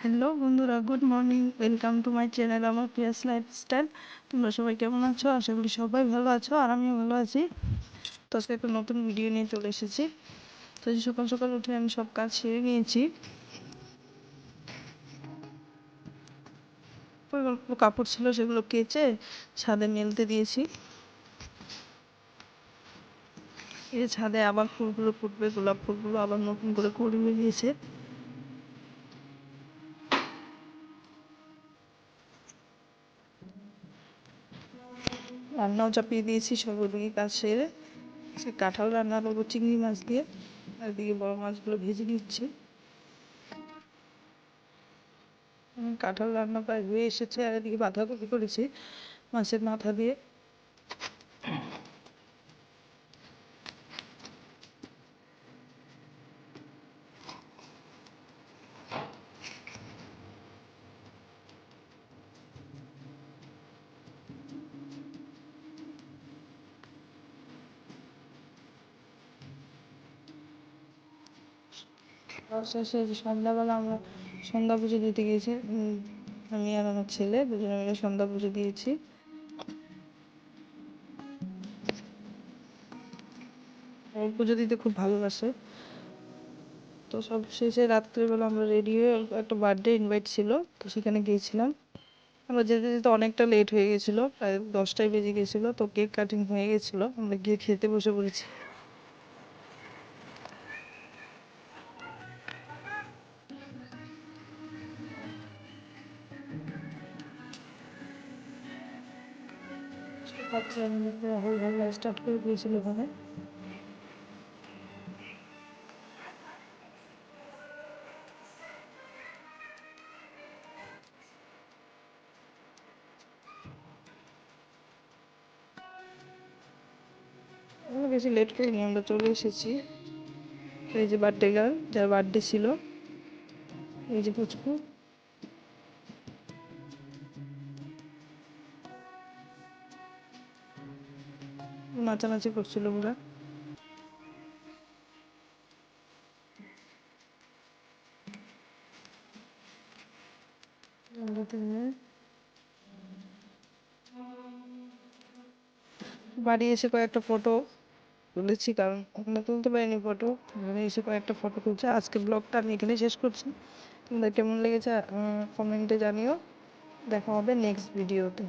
Hello বন্ধুরা, good morning, welcome to my channel, আমার Piyas lifestyle. তোমরা সবাই কেমন আছো? আশা করি সবাই ভালো আছো, আর আমিও ভালো আছি। তো আজকে একটা নতুন ভিডিও নিয়ে চলে এসেছি। তো সকাল সকাল উঠে আমি সব কাজ সেরে নিয়েছি। কাপড় ছিল, সেগুলো কেচে ছাদে মেলতে দিয়েছি। এই ছাদে আবার ফুলগুলো ফুটবে, গোলাপ ফুলগুলো আবার নতুন করে কুড়ি বেরিয়েছে রান্নাও চাপিয়ে দিয়েছি সব ওদিকে কাজ সেরে সে কাঁঠাল রান্না করব, চিংড়ি মাছ দিয়ে। আর এদিকে বড় মাছগুলো ভেজে নিচ্ছি। কাঁঠাল রান্না প্রায় হয়ে এসেছে, আর এদিকে বাঁধাকপি করেছি মাছের মাথা দিয়ে। শেষে সন্ধ্যাবেলা আমরা সন্ধ্যা পুজো দিতে গিয়েছি। আমি আর আমার ছেলে দুজনে মিলে সন্ধ্যা পুজো দিয়েছি। পুজো দিতে খুব ভালোবাসে। তো সব শেষে রাত্রেবেলা আমরা রেডি হয়ে একটা বার্থডে ইনভাইট ছিল, তো সেখানে গিয়েছিলাম। আমরা যেতে যেতে অনেকটা লেট হয়ে গেছিল প্রায় দশটায় বেজে গেছিল তো কেক কাটিং হয়ে গেছিল আমরা গিয়ে খেতে বসে পড়েছি। বাচ্চা স্টার্ট করে দিয়েছিল ওখানে। বেশি লেট করিনি আমরা চলে এসেছি। এই যে বার্থডে গার্ল যার বার্থডে ছিল। এই যে পুচকু। নাচানাচি করছিল ওরা। বাড়ি এসে কয়েকটা ফটো তুলেছি, কারণ ওখানে তুলতে পারিনি ফটো এখানে এসে কয়েকটা ফটো তুলছে। আজকে ব্লগটা আমি এখানে শেষ করছি। তোমাদের কেমন লেগেছে কমেন্টে জানিও। দেখা হবে নেক্সট ভিডিওতে